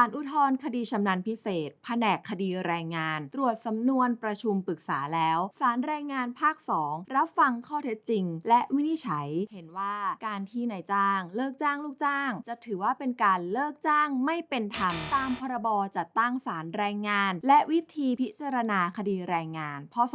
ารอุทธรณ์คดีชำนาญพิเศษ แผนกคดีแรงงาน ตรวจสำนวนประชุมปรึกษาแล้ว ศาลแรงงานภาค 2 รับฟังข้อเท็จจริง และวินิจฉัย เห็นว่าการที่นายจ้าง เลิกจ้างลูกจ้าง จะถือว่าเป็นการเลิกจ้างไม่เป็นธรรม ตามพรบจัดตั้งศาลแรงงาน และวิธีพิจารณาคดีแรงงาน พศ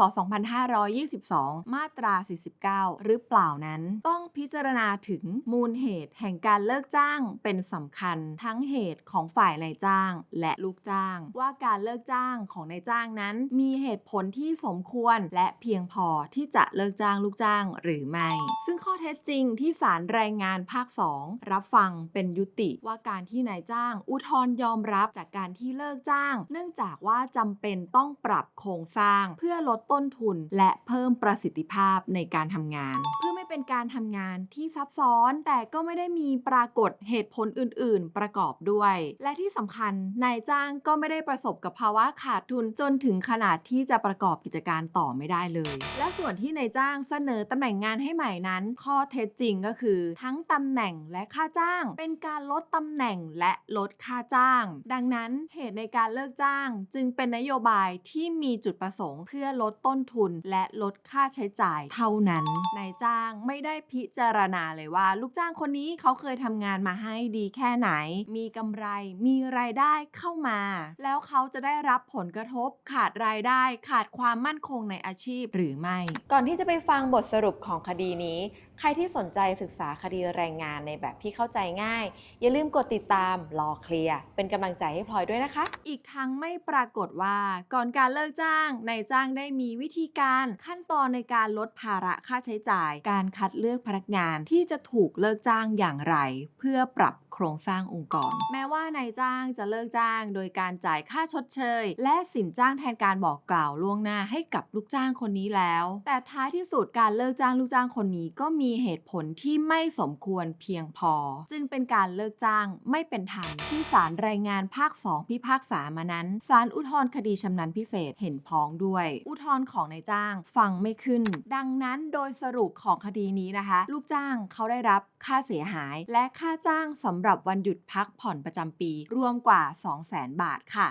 2522 มาตรา 49 หรือเปล่านั้น ต้องพิจารณาถึงมูลเหตุแห่งการเลิกจ้างเป็นสำคัญ ทั้งเหตุของฝ่ายนายจ้าง และลูกจ้าง ว่าการเลิกจ้างของนายจ้างนั้น มีเหตุผลที่สมควรและเพียงพอที่จะเลิกจ้างลูกจ้างหรือไม่ ซึ่งข้อเท็จจริงที่ศาลแรงงานภาค 2 รับฟังเป็นยุติว่าการที่นายจ้าง อุทธรยอมรับจากการที่เลิกจ้าง เนื่องจากว่าจำเป็นต้องปรับโครงสร้าง เพื่อลดต้นทุน และเพิ่มประสิทธิภาพในการทำงานเพื่อ เป็นการทำงานที่ซับซ้อนแต่ก็ไม่ได้มีปรากฏเหตุผลอื่น ๆ ประกอบด้วย และที่สำคัญนายจ้างก็ไม่ได้ประสบกับภาวะขาดทุนจนถึงขนาดที่จะประกอบกิจการต่อไม่ได้เลย และส่วนที่นายจ้างเสนอตำแหน่งงานให้ใหม่นั้น ข้อเท็จจริงก็คือ ทั้งตำแหน่งและค่าจ้าง เป็นการลดตำแหน่งและลดค่าจ้าง ดังนั้นเหตุในการเลิกจ้าง จึงเป็นนโยบายที่มีจุดประสงค์ เพื่อลดต้นทุนและลดค่าใช้จ่ายเท่านั้นนายจ้างไม่ได้พิจารณาเลยว่า ลูกจ้างคนนี้เขาเคยทำงานมาให้ดีแค่ไหน มีกำไร มีรายได้เข้ามา แล้วเขาจะได้รับผลกระทบ ขาดรายได้ ขาดความมั่นคงในอาชีพหรือไม่ ก่อนที่จะไปฟังบทสรุปของคดีนี้ ใครที่สนใจศึกษาคดีแรงงานในแบบที่เข้าใจง่าย อย่าลืมกดติดตามรอเคลียร์เป็นกำลังใจให้พลอยด้วยนะคะ อีกทั้งไม่ปรากฏว่าก่อนการเลิกจ้างนายจ้างได้มีวิธีการขั้นตอนในการลดภาระค่าใช้จ่าย การคัดเลือกพนักงานที่จะถูกเลิกจ้างอย่างไร เพื่อปรับโครงสร้างองค์กร แม้ว่านายจ้างจะเลิกจ้าง โดยการจ่ายค่าชดเชย และสินจ้างแทนการบอกกล่าวล่วงหน้าให้กับลูกจ้างคนนี้แล้ว แต่ท้ายที่สุดการเลิกจ้างลูกจ้างคนนี้ก็มีีเหตุผลที่ไม่สมควรเพียงพอ จึงเป็นการเลิกจ้างไม่เป็นธรรมที่ศาลแรงงานภาค 2 พิพากษามานั้นศาลอุทธรณ์คดีชำนาญพิเศษเห็นพ้องด้วย อุทธรณ์ของนายจ้างฟังไม่ขึ้น ดังนั้นโดยสรุปของคดีนี้นะคะ ลูกจ้างเขาได้รับค่าเสียหาย และค่าจ้างสำหรับวันหยุดพักผ่อนประจำปี รวมกว่า 200,000 บาทค่ะ